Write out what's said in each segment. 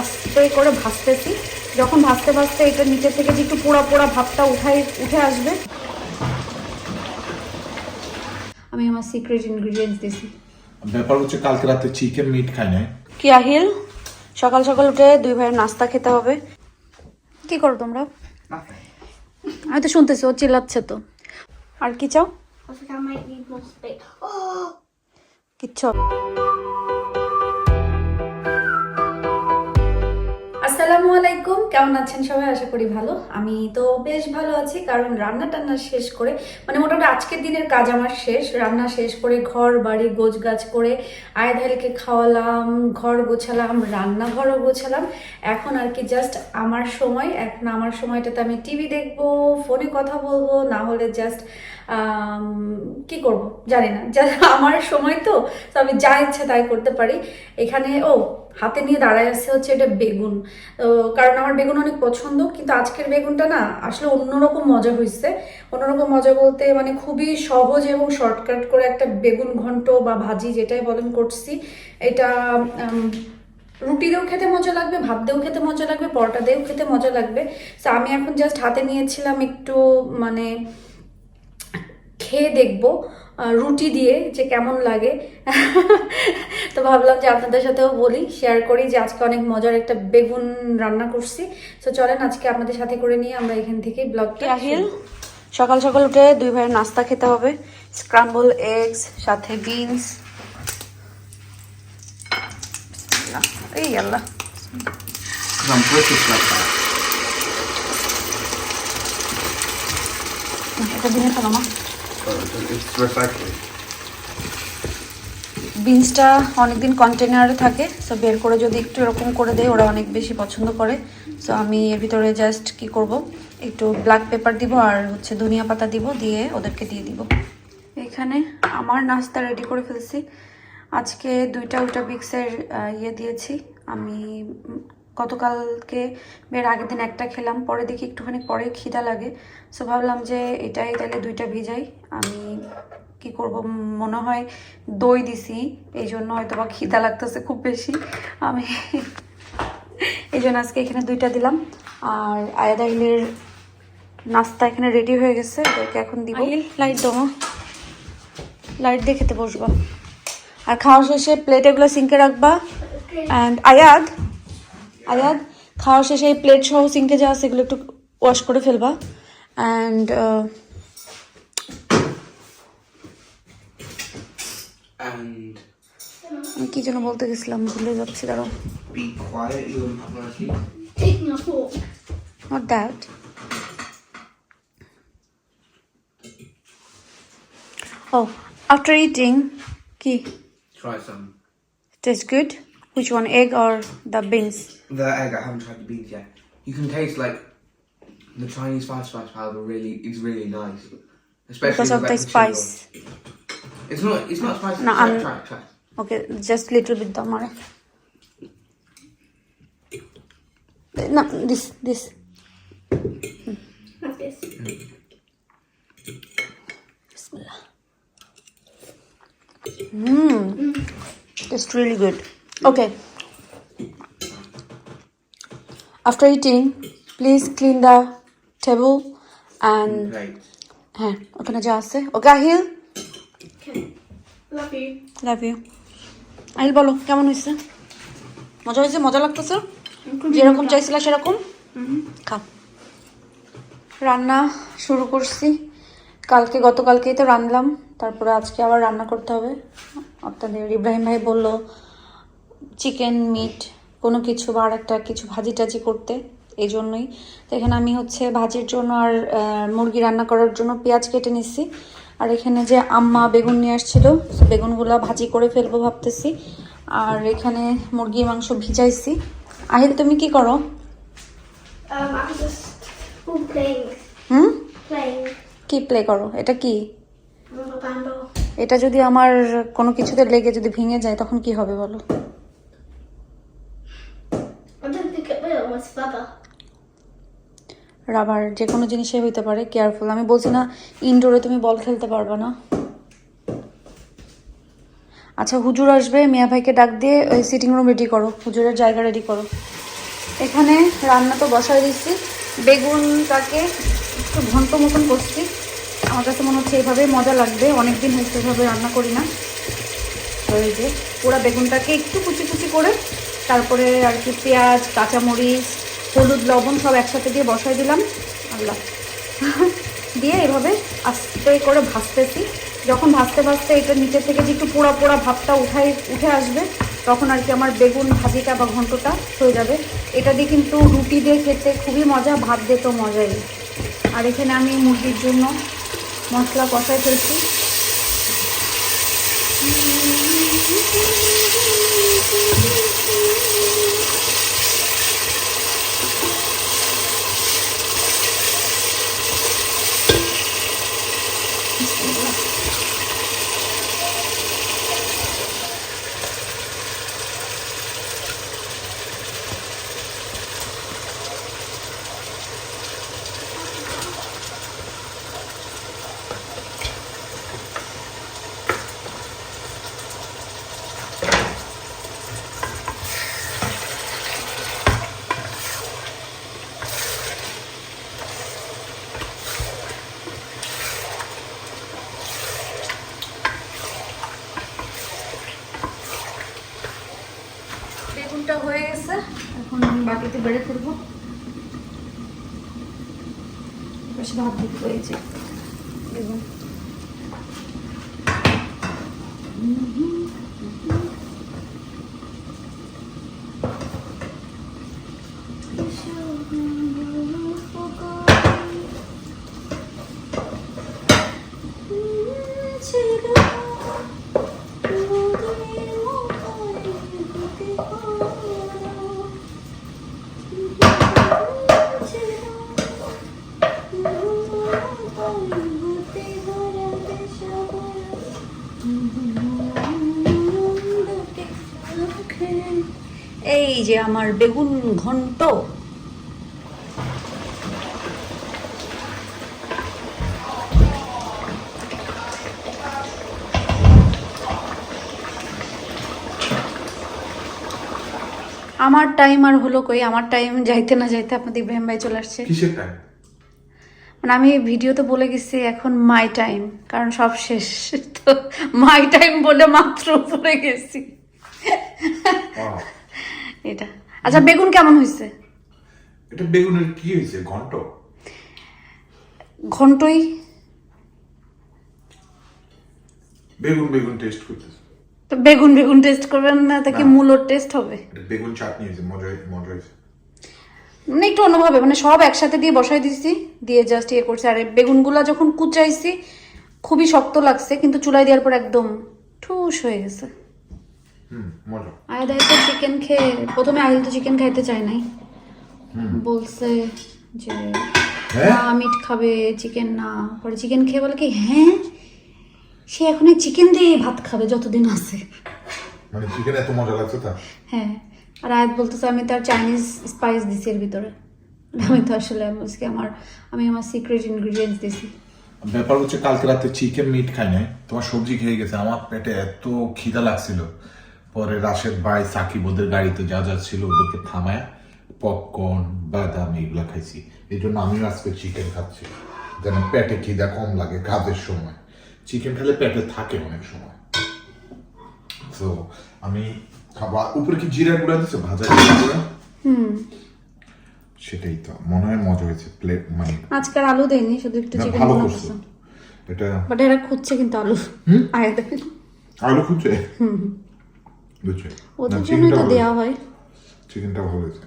আস্তে করে ভাজতেছি যখন ভাজতে ভাজতে এটা নিচে থেকে যে একটু পোড়া পোড়া ভাবটা উঠাই উঠে আসবে। আমি আমার সিক্রেট ইনগ্রিডিয়েন্টস দিছি। ব্যাপার হচ্ছে কালকে রাতে চিকেন মিট খাই নাই। কি আহিল? সকাল সকাল উঠে দুই ভাইয়ের নাস্তা খেতে হবে। কি করো তোমরা? আমি তো শুনতেছি ও চিল্লাচ্ছে তো। আর কি চাও? I কেমন আছেন সবাই? আশা করি ভালো। আমি তো বেশ ভালো আছি, কারণ রান্না টান্না শেষ করে মানে মোটামুটি আজকের দিনের কাজ আমার শেষ। রান্না শেষ করে ঘর, বাড়ি গোছ গাছ করে আয়ধালকে খাওয়ালাম, ঘর গোছালাম, রান্নাঘরও গোছালাম। এখন আর কি জাস্ট আমার সময়। এখন আমার সময়টাতে আমি টিভি দেখব ফোনে কথা বলব, না হলে জাস্ট কি করব? জানি না। আমার সময় তো আমি যা ইচ্ছে তাই করতে পারি। এখানে ও হাতে নিয়ে দাঁড়ায় আসছে হচ্ছে এটা বেগুন। তো কারণ আমার বেগুন অনেক পছন্দ কিন্তু আজকের বেগুনটা না আসলে অন্যরকম মজা হয়েছে অন্যরকম মজা বলতে মানে খুবই সহজ এবং শর্টকাট করে একটা বেগুন ঘন্ট বা ভাজি যেটাই বলেন করছি। এটা উম, রুটি দিয়েও খেতে মজা লাগবে ভাত দিয়েও খেতে মজা লাগবে পরোটা দিয়েও খেতে মজা লাগবে। তো আমি এখন জাস্ট হাতে নিয়েছিলাম একটু মানে খেয়ে দেখব রুটি দিয়ে যে কেমন লাগে। তো ভাবলাম যে আপনাদের সাথেও বলি শেয়ার করি যে আজকে অনেক মজার একটা বেগুন রান্না করছি। তো চলেন আজকে আপনাদের সাথে করে নিয়ে আমরা এখান থেকে ব্লগটি আহিল সকাল সকাল উঠে দুই ভাইয়ের নাস্তা খেতে হবে। স্ক্রাম্বল এগস সাথে বিনস এই আল্লাহ. এটা দিনে ফেলো মা বিনসটা অনেকদিন কন্টেনারে থাকে সো বের করে যদি একটু এরকম করে দেয়, ওরা অনেক বেশি পছন্দ করে। সো আমি এর ভিতরে জাস্ট কি করব? একটু ব্ল্যাক পেপার দিব আর হচ্ছে ধনিয়া পাতা দিব দিয়ে ওদেরকে দিয়ে দিব। এখানে আমার নাস্তা রেডি করে ফেলছি। আজকে দুইটা উল্টা বিক্সের ইয়ে দিয়েছি। আমি গতকালকে বের আগের দিন একটা খেলাম পরে দেখি একটুখানি পরে খিদা লাগে। সো ভাবলাম যে এটাই তাহলে দুইটা ভিজাই। আমি কি করব? মনে হয় দই দিছি এই জন্য হয়তো বা খিদা লাগতেছে খুব বেশি। আমি এই জন্য আজকে এখানে দুইটা দিলাম। আর আয়াদাইলের নাস্তা এখানে রেডি হয়ে গেছে ওদেরকে এখন দিব। লাইট দেবো লাইট দিয়ে খেতে বসবা। আর খাওয়া শেষে প্লেট এগুলো সিঙ্কে রাখবা। অ্যান্ড আয়াদ আয়াদ খাওয়া শেষে এই প্লেট সহ সিঙ্কে যাওয়া সেগুলো একটু ওয়াশ করে ফেলবা। অ্যান্ড uh, আমি কি যেন বলতে গেছিলাম ভুলে যাচ্ছি তারও নট দ্যাট ও আফটার ইটিং কি? Try some. Which one, egg or the beans? The egg. I haven't tried the beans yet. You can taste like the Chinese five spice powder. Really, it's really nice, especially because of the, spice. It's not. It's not spicy. No, I'm, try, try. Okay, just little bit, more. No, this, this. Like this. Mm. Bismillah. Mmm. Mm. It's really good. Okay. After eating, please clean the table and Plate. হ্যাঁ ওখানে যা আছে। Okay Ahil Okay. Love you. Love you Ahil বলো কেমন হয়েছে? মজা হয়েছে? মজা লাগতেছে? যেরকম চাইছিল সেরকম? খাও রান্না শুরু করছি। কালকে গতকালকেই তো রান্নলাম তারপরে আজকে আবার রান্না করতে হবে। আপনাদের ইব্রাহিম ভাই বলল চিকেন মিট কোনো কিছু বা একটা কিছু ভাজি টাজি করতে এই জন্যই তো এখানে আমি হচ্ছে ভাজির জন্য আর মুরগি রান্না করার জন্য পেঁয়াজ কেটে নিচ্ছি আর এখানে যে আম্মা বেগুন নিয়ে আসছিল বেগুনগুলা ভাজি করে ফেলব ভাবতেছি। আর এখানে মুরগি মাংস ভিজাইছি। আহিল তুমি কি করো? Um. হুম? কি প্লে করো? এটা কি? এটা যদি আমার কোনো কিছুতে লেগে যদি ভেঙে যায় তখন কি হবে বলো? রাবার, যে কোনো জিনিসে হইতে পারে কেয়ারফুল আমি বলছি না ইনডোরে তুমি বল খেলতে পারবে না। আচ্ছা হুজুর আসবে, মিয়া ভাইকে ডাক দিয়ে ওই সিটিং রুম রেডি করো। হুজুরের জায়গা রেডি করো। এখানে রান্না তো বসায় দিচ্ছি বেগুনটাকে একটু ঘন্ট মতন করছি। আমার কাছে মনে হচ্ছে এইভাবে মজা লাগবে। অনেকদিন হয়েছে এভাবে রান্না করি না। এই যে, পুরো বেগুনটাকে একটু কুচি কুচি করে, তারপরে আর কি পেঁয়াজ, কাঁচামরিচ হলুদ, লবণ সব একসাথে দিয়ে বসাই দিলাম। আল্লাহ। দিয়ে এভাবে আস্তে করে ভাজতেছি। যখন ভাজতে ভাজতে এটা নিচে থেকে যে একটু পোড়া পোড়া ভাবটা উঠাই, উঠে আসবে, তখন আর কি আমার বেগুন ভাজিটা বা ঘন্টটা হয়ে যাবে। এটা দিয়ে কিন্তু রুটি দিয়ে খেতে খুবই মজা, ভাত দিয়ে তো মজাই। আর এখানে আমি মুরগির জন্য মশলা কষাই ফেলছি। বেগুনটা হয়ে গেছে এখন আমি বাটিতে বেড়ে বেশি ভাত দিতে হয়েছে। বেগুন আমার বেগুন ঘন্ট। আমার টাইম আর হলো কই? আমার টাইম যাইতে না যাইতে আপনাদের ইব্রাহিম ভাই চলে আসছে। কিসের টাইম মানে আমি ভিডিওতে বলে গেছি এখন মাই টাইম কারণ সব শেষ। তো মাই টাইম বলে মাত্র পড়ে গেছি। এটা। আচ্ছা বেগুন কেমন হয়েছে এটা বেগুনের কি হয়েছে ঘন্ট? ঘন্টই? বেগুন বেগুন টেস্ট করতেছে। তো বেগুন বেগুন টেস্ট করবেন না তাকে মূলোর টেস্ট হবে? এটা বেগুন চাটনি হয়েছে মজা হয়েছে মজা হয়েছে মানে একটু অন্যভাবে মানে সব একসাথে দিয়ে বসাই দিছি দিয়ে জাস্ট ইয়ে করছি। আর বেগুনগুলা যখন কুচাইছি খুবই শক্ত লাগছে কিন্তু চুলাই দেওয়ার পর একদম ঠুস হয়ে গেছে। তো চিকেন খেয়ে প্রথমে আহিল তো চিকেন খাইতে চায় নাই। বলছে যে হ্যাঁ? না মিট খাবে চিকেন না। পরে চিকেন খেয়ে বলে কি হ্যাঁ? সে এখন চিকেন দিয়ে ভাত খাবে যতদিন আছে। মানে চিকেন এত মজা লাগছে তা হ্যাঁ। আর আয়াত বলতেছে আমি তার চাইনিজ স্পাইস দিছি এর ভিতরে। আমি তো আসলে আমার আমি আমার সিক্রেট ইনগ্রিডিয়েন্টস দিছি। ব্যাপার হচ্ছে কালকে রাতে চিকেন মিট খাই নাই তোমার সবজি খেয়ে গেছে আমার পেটে এত খিদা লাগছিল। পরে রাশেদ ভাই সাকিব ওদের গাড়িতে যা যা ছিল ওদেরকে থামায় পপকর্ন বাদাম এগুলা খাইছি। এই জন্য আমিও আজকে চিকেন খাচ্ছি। যেন পেটে খিদা কম লাগে কাজের সময়। চিকেন খেলে পেটে থাকে অনেক সময়। তো আমি খাবার উপরে কি জিরা গুঁড়া দিচ্ছে ভাজা জিরা গুঁড়া হুম। সেটাই তো। মনে হয় মজা হয়েছে। প্লেট মানে আজকাল আলু দেয়নি শুধু একটু চিকেন ভালো করছ। এটা বাট এরা খুঁজছে কিন্তু আলু। আয়াত আলু খুঁজছে? বুঝছে ওদের জন্যই তো দেওয়া হয়। চিকেনটা ভালো হয়েছে।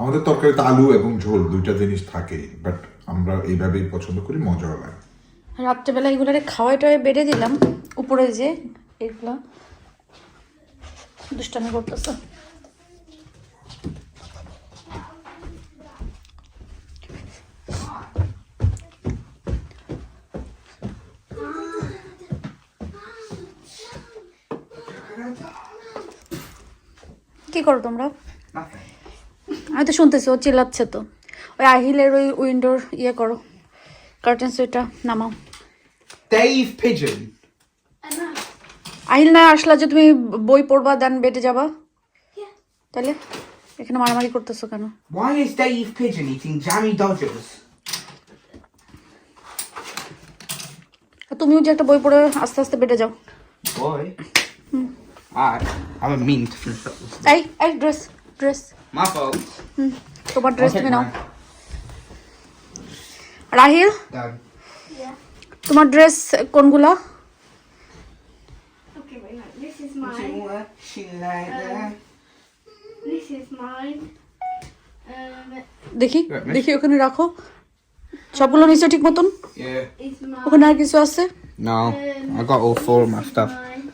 আমাদের তরকারিতে আলু এবং ঝোল দুইটা জিনিস থাকে বাট আমরা এইভাবেই পছন্দ করি মজাও লাগে। রাত্রেবেলা এগুলো খাওয়াই টাওয়াই বেড়ে দিলাম উপরে যে এগুলো দুষ্টামি করতেছে। কি করো তোমরা? আমি তো শুনতেছি ও চিল্লাচ্ছে তো। ওই আহিলের ওই উইন্ডোর ইয়ে করো কার্টেন্স ওইটা নামাও। Dave Pigeon. আহিল না আসলা যে তুমি বই পড়বা দেন বেডে যাবা? তাহলে? এখানে মারামারি করতেছো কেন? Why is Dave Pigeon eating jammy Dodgers? তুমিও যে একটা বই পড়ে আস্তে আস্তে বেটে যাও। Boy. Alright, A mean to finish up this. এই এই ড্রেস ড্রেস My fault. তোমার I'll ড্রেস তুমি নাও. রাহিল Dad. Yeah. তোমার ড্রেস কোনগুলা. Um, দেখি দেখি ওখানে রাখো সবগুলো নিচে ঠিক মতন. ওখানে আর কিছু আছে No, Um, I got all four of my is stuff. mine.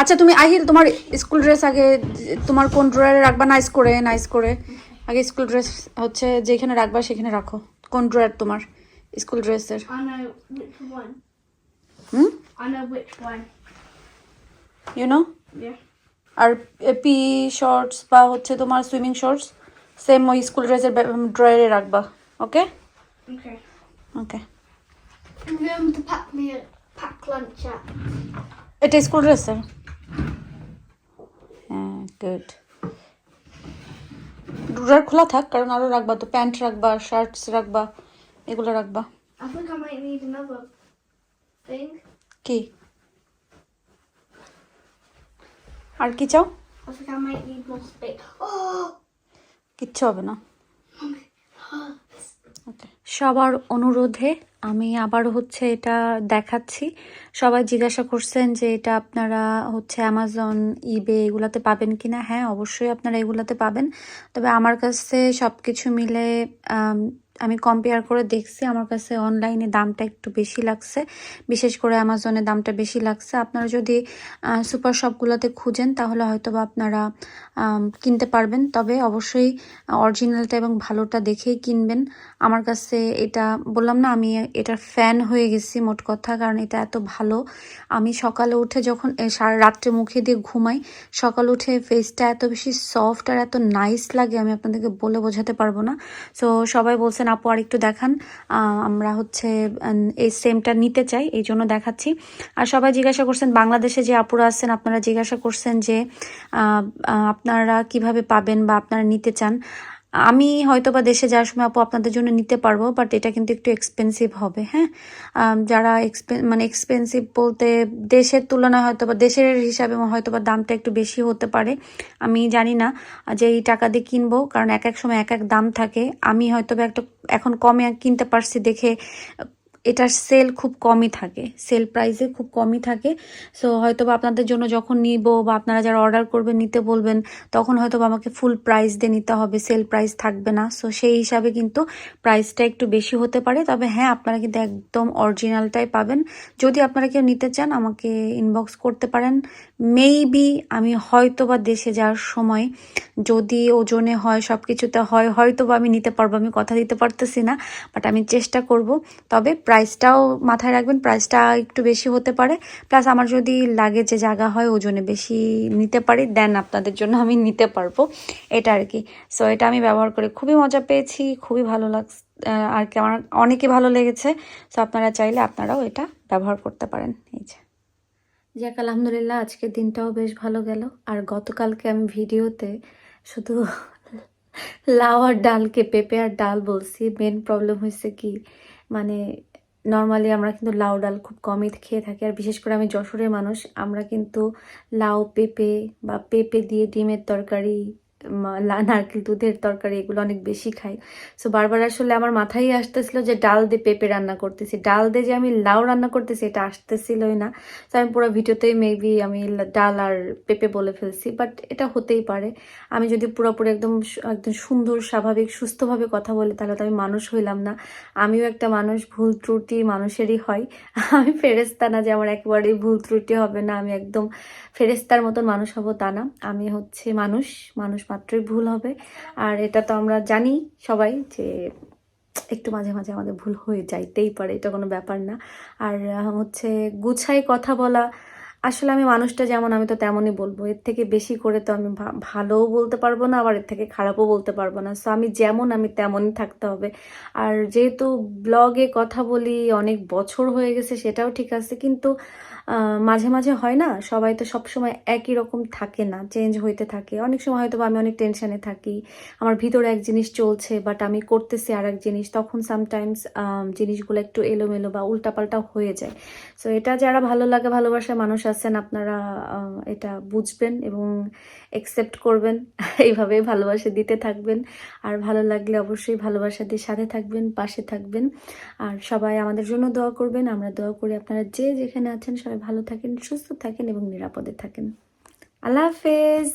আচ্ছা তুমি আহিল তোমার স্কুল ড্রেস আগে তোমার কোন ড্রয়ারে রাখবা? নাইস করে নাইস করে। আগে স্কুল ড্রেস হচ্ছে যেখানে রাখবা সেখানে রাখো। কোন ড্রয়ার তোমার স্কুল ড্রেসের. হুম. ইউ নো আর পি শর্টস বা হচ্ছে তোমার সুইমিং শর্টস সেম ওই স্কুল ড্রেসের ড্রয়ারে রাখবা। Okay Okay. Okay And remember to pack me a pack lunch at. এটা স্কুল ড্রেসের হ্যাঁ গুড ড্রয়ার খোলা থাক কারণ আরও রাখবা তো প্যান্ট রাখবা শার্টস রাখবা এগুলো রাখবা. কি আর কি চাও. Oh! কিচ্ছু হবে না সবার অনুরোধে আমি আবার হচ্ছে এটা দেখাচ্ছি। সবাই জিজ্ঞাসা করছেন যে এটা আপনারা হচ্ছে অ্যামাজন ইবে এগুলাতে পাবেন কিনা? হ্যাঁ অবশ্যই আপনারা এগুলাতে পাবেন। তবে আমার কাছে সব কিছু মিলে আম, কম্পেয়ার করে দেখছি আমার কাছে অনলাইনে দামটা একটু বেশি লাগছে। বিশেষ করে অ্যামাজনে দামটা বেশি লাগছে। আপনারা যদি সুপার শপগুলোতে খুঁজেন তাহলে হয়তো বা আপনারা কিনতে পারবেন। তবে অবশ্যই অরিজিনালটা এবং ভালোটা দেখেই কিনবেন। আমার কাছে এটা বললাম না আমি এটার ফ্যান হয়ে গেছি মোট কথা কারণ এটা এত ভালো। আমি সকালে উঠে যখন সারা রাত্রে মুখে দিয়ে ঘুমাই সকালে উঠে ফেসটা এত বেশি সফট আর এত নাইস লাগে আমি আপনাদেরকে বলে বোঝাতে পারব না। সো সবাই বলছেন আপু আর একটু দেখান আমরা হচ্ছে এই সেমটা নিতে চাই, এই জন্য দেখাচ্ছি। আর সবাই জিজ্ঞাসা করছেন, বাংলাদেশে যে আপুরা আছেন, আপনারা জিজ্ঞাসা করছেন যে আপনারা কীভাবে পাবেন বা আপনারা নিতে চান। আমি হয়তো বা দেশে যাওয়ার সময়, আপু, আপনাদের জন্য নিতে পারব বাট এটা কিন্তু একটু এক্সপেন্সিভ হবে। হ্যাঁ? যারা এক্সপেন মানে এক্সপেন্সিভ বলতে দেশের তুলনায় হয়তো বা দেশের হিসাবে হয়তো বা দামটা একটু বেশি হতে পারে। আমি জানি না যে এই টাকা দিয়ে কিনবো, কারণ এক এক সময় এক এক দাম থাকে। আমি হয়তো বা একটা, এখন কমে কিনতে পারছি দেখে এটার সেল খুব কমই থাকে। সেল প্রাইসে খুব কমই থাকে। সো হয়তো বা আপনাদের জন্য যখন নিব বা আপনারা যারা অর্ডার করবেন, নিতে বলবেন, তখন হয়তো বা আমাকে ফুল প্রাইস দিয়ে নিতে হবে। সেল প্রাইস থাকবে না। সো সেই হিসাবে কিন্তু প্রাইসটা একটু বেশি হতে পারে। তবে হ্যাঁ আপনারা কিন্তু একদম অরিজিনালটাই পাবেন। যদি আপনারা কেউ নিতে চান, আমাকে ইনবক্স করতে পারেন। মেবি আমি হয়তো বা দেশে যাওয়ার সময় যদি ওজনে হয় সব কিছুতে হয় হয়তো বা আমি নিতে পারব। আমি কথা দিতে পারতেছি না বাট আমি চেষ্টা করব। তবে প্রাইসটাও মাথায় রাখবেন প্রাইসটা একটু বেশি হতে পারে। প্লাস আমার যদি লাগে যে জায়গা হয়, ওজনে বেশি নিতে পারি দেন আপনাদের জন্য আমি নিতে পারব। এটা আর কি। সো এটা আমি ব্যবহার করে খুবই মজা পেয়েছি, খুবই ভালো লাগছে আর কি আমার অনেকই ভালো লেগেছে। সো আপনারা চাইলে আপনারাও এটা ব্যবহার করতে পারেন। এই যে। যাক, আলহামদুলিল্লাহ, আজকের দিনটাও বেশ ভালো গেল। আর গতকালকে আমি ভিডিওতে শুধু লাউ আর ডালকে পেঁপে আর ডাল বলছি। মেন প্রবলেম হয়েছে কি? মানে নর্মালি আমরা কিন্তু লাউ ডাল খুব কমই খেয়ে থাকি, আর বিশেষ করে আমি যশোরের মানুষ, আমরা কিন্তু লাউ, পেঁপে বা পেঁপে দিয়ে ডিমের তরকারি নারকেল দুধের তরকারি এগুলো অনেক বেশি খাই। সো বারবার আসলে আমার মাথায় আসতেছিল যে ডাল দিয়ে পেঁপে রান্না করতেছি। ডাল দিয়ে যে আমি লাউ রান্না করতেছি এটা আসতেছিলই না। তো আমি পুরো ভিডিওতেই মেবি আমি ডাল আর পেঁপে বলে ফেলছি বাট এটা হতেই পারে। আমি যদি পুরোপুরি একদম একদম সুন্দর, স্বাভাবিক, সুস্থভাবে কথা বলি, তাহলে তো আমি মানুষ হইলাম না। আমিও একটা মানুষ, ভুল ত্রুটি মানুষেরই হয়। আমি ফেরেস্তা না যে আমার একেবারেই ভুল ত্রুটি হবে না, আমি একদম ফেরেস্তার মতন মানুষ হব তা না। আমি হচ্ছে মানুষ মানুষ মাত্রই ভুল হবে। আর এটা তো আমরা জানি সবাই যে একটু মাঝে মাঝে আমাদের ভুল হয়ে যাইতেই পারে, এটা কোনো ব্যাপার না। আর হচ্ছে গুছাই কথা বলা, আসলে আমি মানুষটা যেমন, আমি তো তেমনই বলব। এর থেকে বেশি করে তো আমি ভালোও বলতে পারব না, আবার এর থেকে খারাপও বলতে পারব না। সো আমি যেমন, আমি তেমনই থাকতে হবে। আর যেহেতু ব্লগে কথা বলি, অনেক বছর হয়ে গেছে, সেটাও ঠিক আছে। কিন্তু মাঝে মাঝে হয় না? সবাই তো সবসময় একই রকম থাকে না চেঞ্জ হইতে থাকে। অনেক সময় হয়তো আমি অনেক টেনশনে থাকি। আমার ভিতরে এক জিনিস চলছে বাট আমি করতেছি আর এক জিনিস, তখন সামটাইমস জিনিসগুলো একটু এলোমেলো বা উল্টাপাল্টা হয়ে যায়। সো এটা যারা ভালো লাগে ভালোবাসা মানুষ আছেন, আপনারা এটা বুঝবেন এবং অ্যাকসেপ্ট করবেন। এইভাবে ভালোবাসা দিতে থাকবেন। আর ভালো লাগলে অবশ্যই ভালোবাসা দিয়ে সাথে থাকবেন, পাশে থাকবেন। আর সবাই আমাদের জন্য দোয়া করবেন। আমরা দোয়া করি আপনারা যে যেখানে আছেন সবাই ভালো থাকেন সুস্থ থাকেন এবং নিরাপদে থাকেন। আল্লাহ হাফেজ।